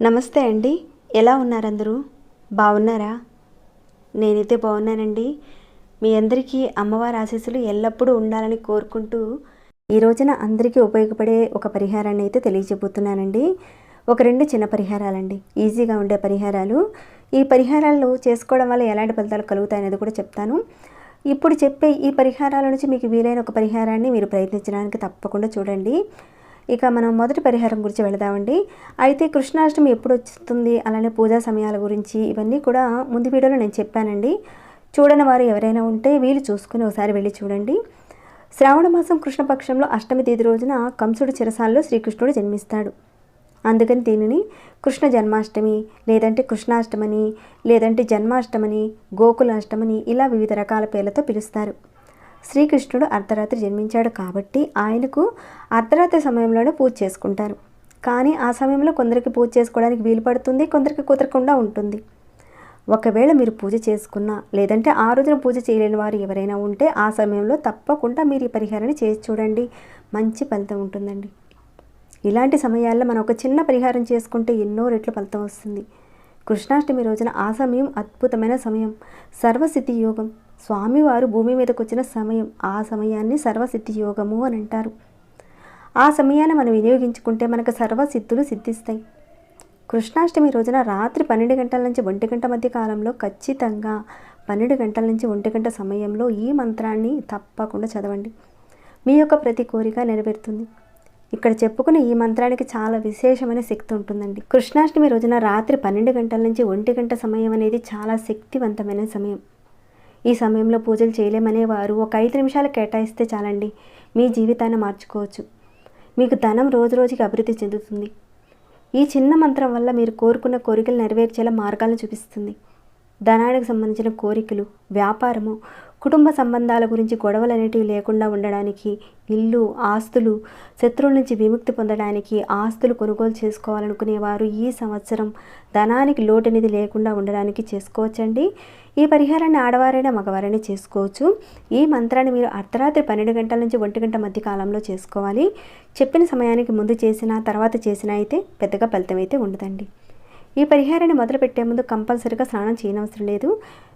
నమస్తే అండి. ఎలా ఉన్నారు అందరూ బాగున్నారా? నేనైతే బాగున్నానండి. మీ అందరికీ అమ్మవారి ఆశీస్సులు ఎల్లప్పుడూ ఉండాలని కోరుకుంటూ ఈ రోజున అందరికీ ఉపయోగపడే ఒక పరిహారాన్ని అయితే తెలియజెబుతున్నానండి ఒక రెండు చిన్న పరిహారాలండి. ఈజీగా ఉండే పరిహారాలు. ఈ పరిహారాలు చేసుకోవడం వల్ల ఎలాంటి ఫలితాలు కలుగుతాయనేది కూడా చెప్తాను. ఇప్పుడు చెప్పే ఈ పరిహారాల నుంచి మీకు వీలైన ఒక పరిహారాన్ని మీరు ప్రయత్నించడానికి తప్పకుండా చూడండి. ఇక మనం మొదటి పరిహారం గురించి వెళదామండి. అయితే కృష్ణాష్టమి ఎప్పుడు వస్తుంది? అలానే పూజా సమయాల గురించి ఇవన్నీ కూడా ముందు వీడియోలో నేను చెప్పానండి. చూడని వారు ఎవరైనా ఉంటే వీలు చూసుకుని ఒకసారి వెళ్ళి చూడండి. శ్రావణ మాసం కృష్ణపక్షంలో అష్టమి తేదీ రోజున కంసుడు చిరసాల్లో శ్రీకృష్ణుడు జన్మిస్తాడు. అందుకని దీనిని కృష్ణ జన్మాష్టమి లేదంటే కృష్ణాష్టమని లేదంటే జన్మాష్టమని గోకులాష్టమని ఇలా వివిధ రకాల పేర్లతో పిలుస్తారు. శ్రీకృష్ణుడు అర్ధరాత్రి జన్మించాడు కాబట్టి ఆయనకు అర్ధరాత్రి సమయంలోనే పూజ చేసుకుంటారు. కానీ ఆ సమయంలో కొందరికి పూజ చేసుకోవడానికి వీలు పడుతుంది కొందరికి కుదరకుండా ఉంటుంది. ఒకవేళ మీరు పూజ చేసుకున్నా లేదంటే ఆ రోజున పూజ చేయలేని వారు ఎవరైనా ఉంటే ఆ సమయంలో తప్పకుండా మీరు ఈ పరిహారాన్ని చేసి చూడండి. మంచి ఫలితం ఉంటుందండి. ఇలాంటి సమయాల్లో మనం ఒక చిన్న పరిహారం చేసుకుంటే ఎన్నో రెట్లు ఫలితం వస్తుంది. కృష్ణాష్టమి రోజున ఆ సమయం అద్భుతమైన సమయం. సర్వసిద్ధి యోగం. స్వామివారు భూమి మీదకు వచ్చిన సమయం. ఆ సమయాన్ని సర్వసిద్ధి యోగము అని అంటారు. ఆ సమయాన్ని మనం వినియోగించుకుంటే మనకు సర్వసిద్ధులు సిద్ధిస్తాయి. కృష్ణాష్టమి రోజున రాత్రి పన్నెండు గంటల నుంచి ఒంటి గంట మధ్య కాలంలో ఖచ్చితంగా పన్నెండు గంటల నుంచి ఒంటి గంట సమయంలో ఈ మంత్రాన్ని తప్పకుండా చదవండి. మీ యొక్క ప్రతి కోరిక నెరవేరుతుంది. ఇక్కడ చెప్పుకునే ఈ మంత్రానికి చాలా విశేషమైన శక్తి ఉంటుందండి. కృష్ణాష్టమి రోజున రాత్రి పన్నెండు గంటల నుంచి ఒంటి గంట సమయం అనేది చాలా శక్తివంతమైన సమయం. ఈ సమయంలో పూజలు చేయలేమనేవారు ఒక ఐదు నిమిషాలు కేటాయిస్తే చాలండి. మీ జీవితాన్ని మార్చుకోవచ్చు. మీకు ధనం రోజు రోజుకి అభివృద్ధి చెందుతుంది. ఈ చిన్న మంత్రం వల్ల మీరు కోరుకున్న కోరికలు నెరవేర్చేలా మార్గాలను చూపిస్తుంది. ధనానికి సంబంధించిన కోరికలు వ్యాపారము కుటుంబ సంబంధాల గురించి గొడవలు అనేటివి లేకుండా ఉండడానికి ఇల్లు ఆస్తులు శత్రువుల నుంచి విముక్తి పొందడానికి ఆస్తులు కొనుగోలు చేసుకోవాలనుకునేవారు ఈ సంవత్సరం ధనానికి లోటు అనేది లేకుండా ఉండడానికి చేసుకోవచ్చండి. ఈ పరిహారాన్ని ఆడవారైనా మగవారైనా చేసుకోవచ్చు. ఈ మంత్రాన్ని మీరు అర్ధరాత్రి పన్నెండు గంటల నుంచి ఒంటి గంట మధ్య కాలంలో చేసుకోవాలి. చెప్పిన సమయానికి ముందు చేసినా తర్వాత చేసినా అయితే పెద్దగా ఫలితం అయితే ఉండదండి. ఈ పరిహారాన్ని మొదలుపెట్టే ముందు కంపల్సరిగా స్నానం చేయనవసరం లేదు.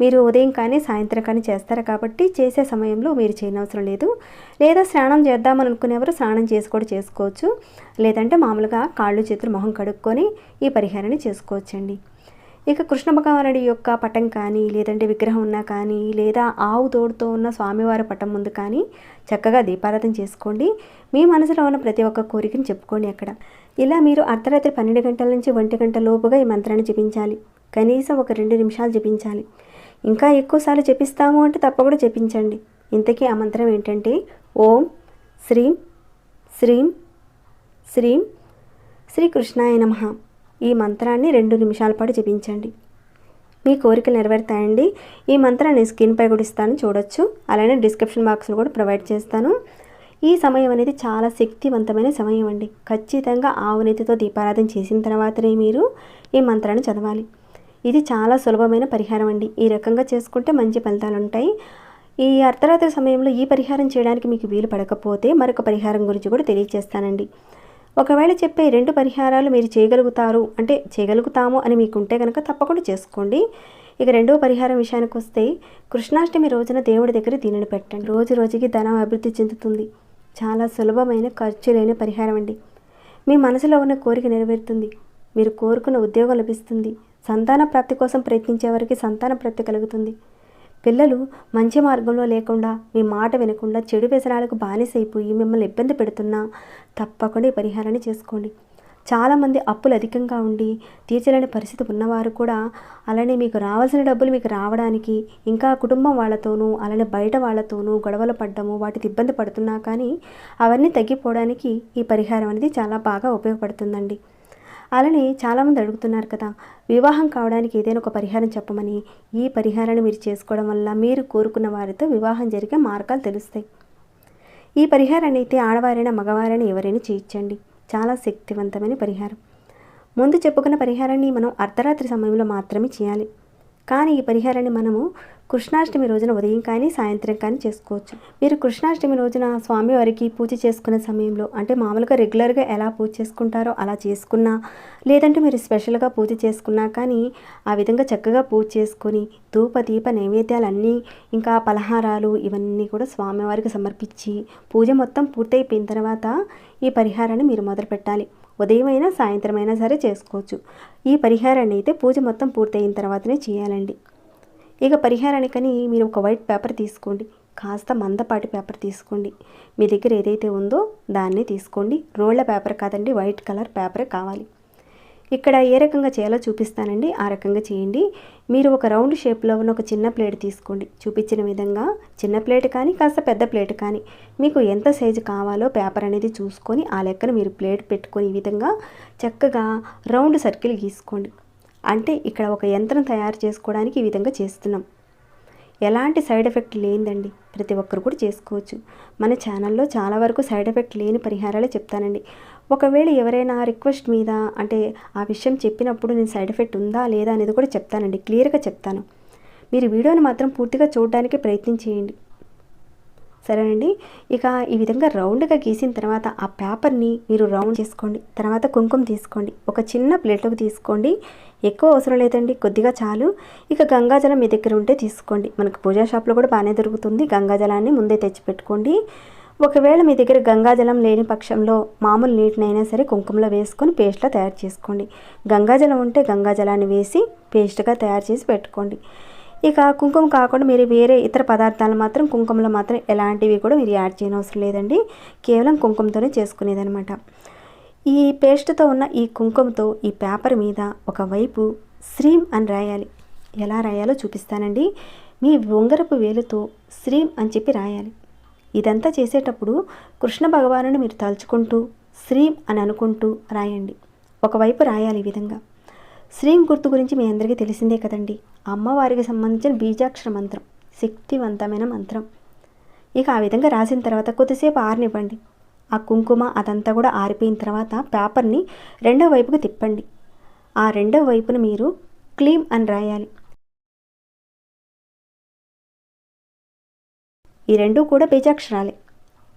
మీరు ఉదయం కానీ సాయంత్రం కానీ చేస్తారు కాబట్టి చేసే సమయంలో మీరు చేయనవసరం లేదు. లేదా స్నానం చేద్దామని అనుకునేవారు స్నానం చేసి కూడా చేసుకోవచ్చు. లేదంటే మామూలుగా కాళ్ళు చేతులు మొహం కడుక్కొని ఈ పరిహారాన్ని చేసుకోవచ్చండి. ఇక కృష్ణ భగవానుడి యొక్క పటం కానీ లేదంటే విగ్రహం ఉన్నా కానీ లేదా ఆవు తోడుతో ఉన్న స్వామివారి పటం ముందు కానీ చక్కగా దీపారాధన చేసుకోండి. మీ మనసులో ఉన్న ప్రతి ఒక్క కోరికను చెప్పుకోండి అక్కడ. ఇలా మీరు అర్ధరాత్రి పన్నెండు గంటల నుంచి ఒంటి గంట లోపుగా ఈ మంత్రాన్ని జపించాలి. కనీసం ఒక రెండు నిమిషాలు జపించాలి. ఇంకా ఎక్కువసార్లు జపిస్తాము అంటే తప్పకుండా జపించండి ఇంతకీ ఆ మంత్రం ఏంటంటే ఓం శ్రీం శ్రీం శ్రీం శ్రీకృష్ణాయ నమ. ఈ మంత్రాన్ని రెండు నిమిషాల పాటు జపించండి. మీ కోరికలు నెరవేరుతాయండి. ఈ మంత్రాన్ని స్క్రీన్పై కూడా ఇస్తాను చూడొచ్చు. అలానే డిస్క్రిప్షన్ బాక్స్లో కూడా ప్రొవైడ్ చేస్తాను. ఈ సమయం అనేది చాలా శక్తివంతమైన సమయం అండి. ఖచ్చితంగా ఆవునెతితో దీపారాధన చేసిన తర్వాతనే మీరు ఈ మంత్రాన్ని చదవాలి. ఇది చాలా సులభమైన పరిహారం అండి. ఈ రకంగా చేసుకుంటే మంచి ఫలితాలు ఉంటాయి ఈ అర్ధరాత్రి సమయంలో ఈ పరిహారం చేయడానికి మీకు వీలు పడకపోతే మరొక పరిహారం గురించి కూడా తెలియజేస్తానండి ఒకవేళ చెప్పే రెండు పరిహారాలు మీరు చేయగలుగుతారు అంటే చేయగలుగుతాము అని మీకుంటే కనుక తప్పకుండా చేసుకోండి. ఇక రెండవ పరిహారం విషయానికి వస్తే కృష్ణాష్టమి రోజున దేవుడి దగ్గర దీనిని పెట్టండి. రోజు రోజుకి ధనం అభివృద్ధి చెందుతుంది. చాలా సులభమైన ఖర్చు లేని పరిహారం అండి. మీ మనసులో ఉన్న కోరిక నెరవేరుతుంది. మీరు కోరుకున్న ఉద్యోగం లభిస్తుంది. సంతాన ప్రాప్తి కోసం ప్రయత్నించే వారికి సంతాన ప్రాప్తి కలుగుతుంది. పిల్లలు మంచి మార్గంలో లేకుండా మీ మాట వినకుండా చెడు వ్యసనాలకు బానిసైపోయి మిమ్మల్ని ఇబ్బంది పెడుతున్నా తప్పకుండా ఈ పరిహారాన్ని చేసుకోండి. చాలామంది అప్పులు అధికంగా ఉండి తీర్చలేని పరిస్థితి ఉన్నవారు కూడా అలానే మీకు రావాల్సిన డబ్బులు మీకు రావడానికి ఇంకా కుటుంబం వాళ్ళతోనూ అలానే బయట వాళ్ళతోనూ గొడవలు పడ్డము వాటికి ఇబ్బంది పడుతున్నా కానీ అవన్నీ తగ్గిపోవడానికి ఈ పరిహారం అనేది చాలా బాగా ఉపయోగపడుతుందండి. అలానే చాలామంది అడుగుతున్నారు కదా వివాహం కావడానికి ఏదైనా ఒక పరిహారం చెప్పమని. ఈ పరిహారాన్ని మీరు చేసుకోవడం వల్ల మీరు కోరుకున్న వారితో వివాహం జరిగే మార్గాలు తెలుస్తాయి. ఈ పరిహారాన్ని అయితే ఆడవారైనా మగవారైనా ఎవరైనా చేయించండి. చాలా శక్తివంతమైన పరిహారం. ముందు చెప్పుకున్న పరిహారాన్ని మనం అర్ధరాత్రి సమయంలో మాత్రమే చేయాలి. కానీ ఈ పరిహారాన్ని మనము కృష్ణాష్టమి రోజున ఉదయం కానీ సాయంత్రం కానీ చేసుకోవచ్చు. మీరు కృష్ణాష్టమి రోజున స్వామివారికి పూజ చేసుకునే సమయంలో అంటే మామూలుగా రెగ్యులర్గా ఎలా పూజ చేసుకుంటారో అలా చేసుకున్నా లేదంటే మీరు స్పెషల్గా పూజ చేసుకున్నా కానీ ఆ విధంగా చక్కగా పూజ చేసుకొని ధూప దీప నైవేద్యాలన్నీ ఇంకా పలహారాలు ఇవన్నీ కూడా స్వామివారికి సమర్పించి పూజ మొత్తం పూర్తయిపోయిన తర్వాత ఈ పరిహారాన్ని మీరు మొదలు పెట్టాలి ఉదయం అయినా సాయంత్రం అయినా సరే చేసుకోవచ్చు. ఈ పరిహారాన్ని అయితే పూజ మొత్తం పూర్తయిన తర్వాతనే చేయాలండి. ఇక పరిహారానికని మీరు ఒక వైట్ పేపర్ తీసుకోండి. కాస్త మందపాటి పేపర్ తీసుకోండి. మీ దగ్గర ఏదైతే ఉందో దాన్ని తీసుకోండి. రోళ్ళ పేపర్ కాదండి వైట్ కలర్ పేపరే కావాలి. ఇక్కడ ఏ రకంగా చేయాలో చూపిస్తానండి. ఆ రకంగా చేయండి. మీరు ఒక రౌండ్ షేప్లో ఉన్న ఒక చిన్న ప్లేట్ తీసుకోండి. చూపించిన విధంగా చిన్న ప్లేట్ కానీ కాస్త పెద్ద ప్లేట్ కానీ మీకు ఎంత సైజు కావాలో పేపర్ అనేది చూసుకొని ఆ లెక్కన మీరు ప్లేట్ పెట్టుకొని ఈ విధంగా చక్కగా రౌండ్ సర్కిల్ గీసుకోండి. అంటే ఇక్కడ ఒక యంత్రం తయారు చేసుకోవడానికి ఈ విధంగా చేస్తున్నాం. ఎలాంటి సైడ్ ఎఫెక్ట్ లేదండి ప్రతి ఒక్కరు కూడా చేసుకోవచ్చు. మన ఛానల్లో చాలా వరకు సైడ్ ఎఫెక్ట్ లేని పరిహారాలే చెప్తానండి. ఒకవేళ ఎవరైనా రిక్వెస్ట్ మీద అంటే ఆ విషయం చెప్పినప్పుడు నేను సైడ్ ఎఫెక్ట్ ఉందా లేదా అనేది కూడా చెప్తానండి. క్లియర్గా చెప్తాను. మీరు వీడియోని మాత్రం పూర్తిగా చూడడానికి ప్రయత్నం చేయండి. సరేనండి? ఇక ఈ విధంగా రౌండ్గా గీసిన తర్వాత ఆ పేపర్ని మీరు రౌండ్ చేసుకోండి. తర్వాత కుంకుమ తీసుకోండి. ఒక చిన్న ప్లేట్లోకి తీసుకోండి. ఎక్కువ అవసరం లేదండి. కొద్దిగా చాలు. ఇక గంగాజలం మీ దగ్గర ఉంటే తీసుకోండి. మనకు పూజా షాప్లో కూడా బాగానే దొరుకుతుంది. గంగాజలాన్ని ముందే తెచ్చిపెట్టుకోండి. ఒకవేళ మీ దగ్గర గంగాజలం లేని పక్షంలో మామూలు నీటినైనా సరే కుంకుమలో వేసుకొని పేస్ట్లా తయారు చేసుకోండి. గంగాజలం ఉంటే గంగాజలాన్ని వేసి పేస్ట్గా తయారు చేసి పెట్టుకోండి. ఇక కుంకుమ కాకుండా మీరు వేరే ఇతర పదార్థాలు మాత్రం కుంకుమలో మాత్రం ఎలాంటివి కూడా మీరు యాడ్ చేయనవసరం లేదండి. కేవలం కుంకుమతోనే చేసుకునేదనమాట ఈ పేస్ట్తో ఉన్న ఈ కుంకుమతో ఈ పేపర్ మీద ఒకవైపు శ్రీం అని రాయాలి. ఎలా రాయాలో చూపిస్తానండి. మీ ఉంగరపు వేలుతో శ్రీం అని చెప్పి రాయాలి. ఇదంతా చేసేటప్పుడు కృష్ణ భగవానుని మీరు తలుచుకుంటూ శ్రీం అని అనుకుంటూ రాయండి. ఒకవైపు రాయాలి ఈ విధంగా. శ్రీం గుర్తు గురించి మీ అందరికీ తెలిసిందే కదండి. అమ్మవారికి సంబంధించిన బీజాక్షర మంత్రం శక్తివంతమైన మంత్రం. ఇక ఆ విధంగా రాసిన తర్వాత కొద్దిసేపు ఆరనివ్వండి. ఆ కుంకుమ అదంతా కూడా ఆరిపోయిన తర్వాత పేపర్ని రెండో వైపుకి తిప్పండి. ఆ రెండో వైపున మీరు క్లీమ్ అని రాయాలి. ఈ రెండూ కూడా బీజాక్షరాలే.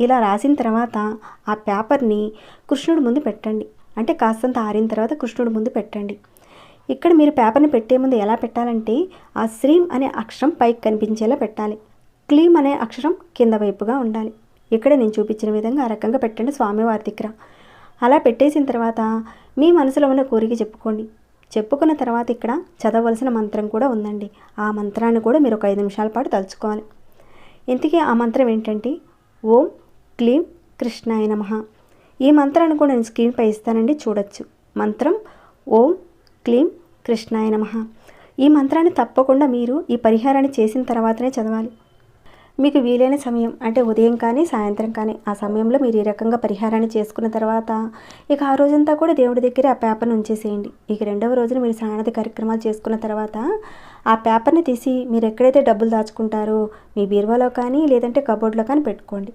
ఇలా రాసిన తర్వాత ఆ పేపర్ని కృష్ణుడి ముందు పెట్టండి. అంటే కాస్తంత ఆరిన తర్వాత కృష్ణుడి ముందు పెట్టండి. ఇక్కడ మీరు పేపర్ని పెట్టే ముందు ఎలా పెట్టాలంటే ఆ శ్రీం అనే అక్షరం పైకి కనిపించేలా పెట్టాలి. క్లీమ్ అనే అక్షరం కింద వైపుగా ఉండాలి. ఇక్కడ నేను చూపించిన విధంగా ఆ రకంగా పెట్టండి స్వామివారి దగ్గర. అలా పెట్టేసిన తర్వాత మీ మనసులో ఉన్న కోరిక చెప్పుకోండి. చెప్పుకున్న తర్వాత ఇక్కడ చదవలసిన మంత్రం కూడా ఉందండి. ఆ మంత్రాన్ని కూడా మీరు ఒక ఐదు నిమిషాల పాటు తలుచుకోవాలి. ఇంతకీ ఆ మంత్రం ఏంటంటే ఓం క్లీం కృష్ణాయ నమ. ఈ మంత్రాన్ని కూడా నేను స్క్రీన్పై ఇస్తానండి చూడొచ్చు. మంత్రం ఓం క్లీం కృష్ణాయ నమ. ఈ మంత్రాన్ని తప్పకుండా మీరు ఈ పరిహారాన్ని చేసిన తర్వాతనే చదవాలి. మీకు వీలైన సమయం అంటే ఉదయం కానీ సాయంత్రం కానీ ఆ సమయంలో మీరు ఈ రకంగా పరిహారాన్ని చేసుకున్న తర్వాత ఇక ఆ రోజంతా కూడా దేవుడి దగ్గర ఆ పేపర్ని ఉంచేసేయండి. ఇక రెండవ రోజున మీరు సాయనది కార్యక్రమాలు చేసుకున్న తర్వాత ఆ పేపర్ని తీసి మీరు ఎక్కడైతే డబ్బులు దాచుకుంటారో మీ బీరువాలో కానీ లేదంటే కబోర్డ్లో కానీ పెట్టుకోండి.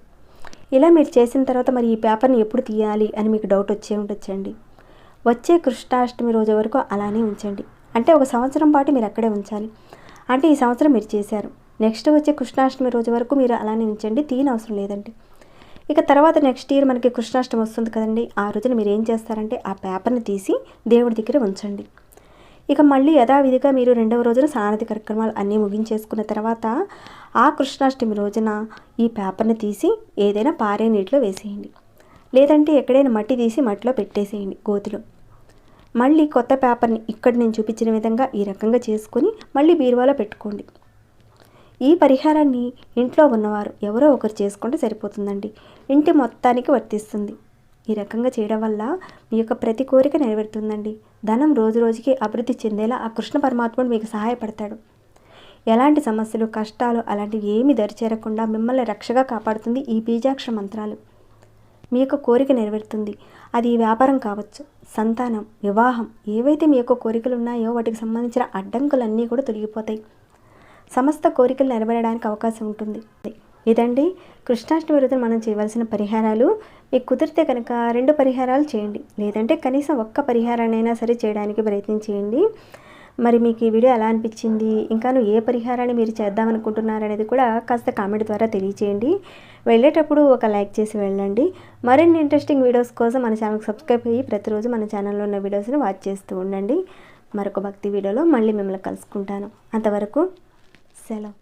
ఇలా మీరు చేసిన తర్వాత మరి ఈ పేపర్ని ఎప్పుడు తీయాలి అని మీకు డౌట్ వచ్చే ఉండొచ్చండి. వచ్చే కృష్ణాష్టమి రోజు వరకు అలానే ఉంచండి. అంటే ఒక సంవత్సరం పాటు మీరు అక్కడే ఉంచాలి. అంటే ఈ సంవత్సరం మీరు చేశారు. నెక్స్ట్ వచ్చే కృష్ణాష్టమి రోజు వరకు మీరు అలానే ఉంచండి తీయని అవసరం లేదండి. ఇక తర్వాత నెక్స్ట్ ఇయర్ మనకి కృష్ణాష్టమి వస్తుంది కదండి ఆ రోజున మీరు ఏం చేస్తారంటే ఆ పేపర్ని తీసి దేవుడి దగ్గర ఉంచండి. ఇక మళ్ళీ యథావిధిగా మీరు రెండవ రోజున సారథి కార్యక్రమాలు అన్నీ ముగించేసుకున్న తర్వాత ఆ కృష్ణాష్టమి రోజున ఈ పేపర్ని తీసి ఏదైనా పారే నీటిలో వేసేయండి. లేదంటే ఎక్కడైనా మట్టి తీసి మట్టిలో పెట్టేసేయండి గోతిలో. మళ్ళీ కొత్త పేపర్ని ఇక్కడ నేను చూపించిన విధంగా ఈ రకంగా చేసుకొని మళ్ళీ బీరువాలో పెట్టుకోండి. ఈ పరిహారాన్ని ఇంట్లో ఉన్నవారు ఎవరో ఒకరు చేసుకుంటే సరిపోతుందండి. ఇంటి మొత్తానికి వర్తిస్తుంది. ఈ రకంగా చేయడం వల్ల మీ యొక్క ప్రతి కోరిక నెరవేరుతుందండి. ధనం రోజు రోజుకి అభివృద్ధి చెందేలా ఆ కృష్ణ పరమాత్ముడు మీకు సహాయపడతాడు. ఎలాంటి సమస్యలు కష్టాలు అలాంటివి ఏమి దరిచేరకుండా మిమ్మల్ని రక్షగా కాపాడుతుంది ఈ బీజాక్షర మంత్రాలు. మీ యొక్క కోరిక నెరవేరుతుంది. అది వ్యాపారం కావచ్చు సంతానం వివాహం ఏవైతే మీ యొక్క కోరికలు ఉన్నాయో వాటికి సంబంధించిన అడ్డంకులన్నీ కూడా తొలగిపోతాయి. సమస్త కోరికలు నెరవేరడానికి అవకాశం ఉంటుంది. ఇదండి. కృష్ణాష్టమి రోజున మనం చేయవలసిన పరిహారాలు. మీకు కుదిరితే కనుక రెండు పరిహారాలు చేయండి. లేదంటే కనీసం ఒక్క పరిహారాన్నైనా సరే చేయడానికి ప్రయత్నం చేయండి. మరి మీకు ఈ వీడియో ఎలా అనిపించింది? ఇంకాను ఏ పరిహారాన్ని మీరు చేద్దామనుకుంటున్నారనేది కూడా కాస్త కామెంట్ ద్వారా తెలియచేయండి. వెళ్ళేటప్పుడు ఒక లైక్ చేసి వెళ్ళండి. మరిన్ని ఇంట్రెస్టింగ్ వీడియోస్ కోసం మన ఛానల్కి సబ్స్క్రైబ్ అయ్యి ప్రతిరోజు మన ఛానల్లో ఉన్న వీడియోస్ని వాచ్ చేస్తూ ఉండండి. మరొక భక్తి వీడియోలో మళ్ళీ మిమ్మల్ని కలుసుకుంటాను. అంతవరకు excellent.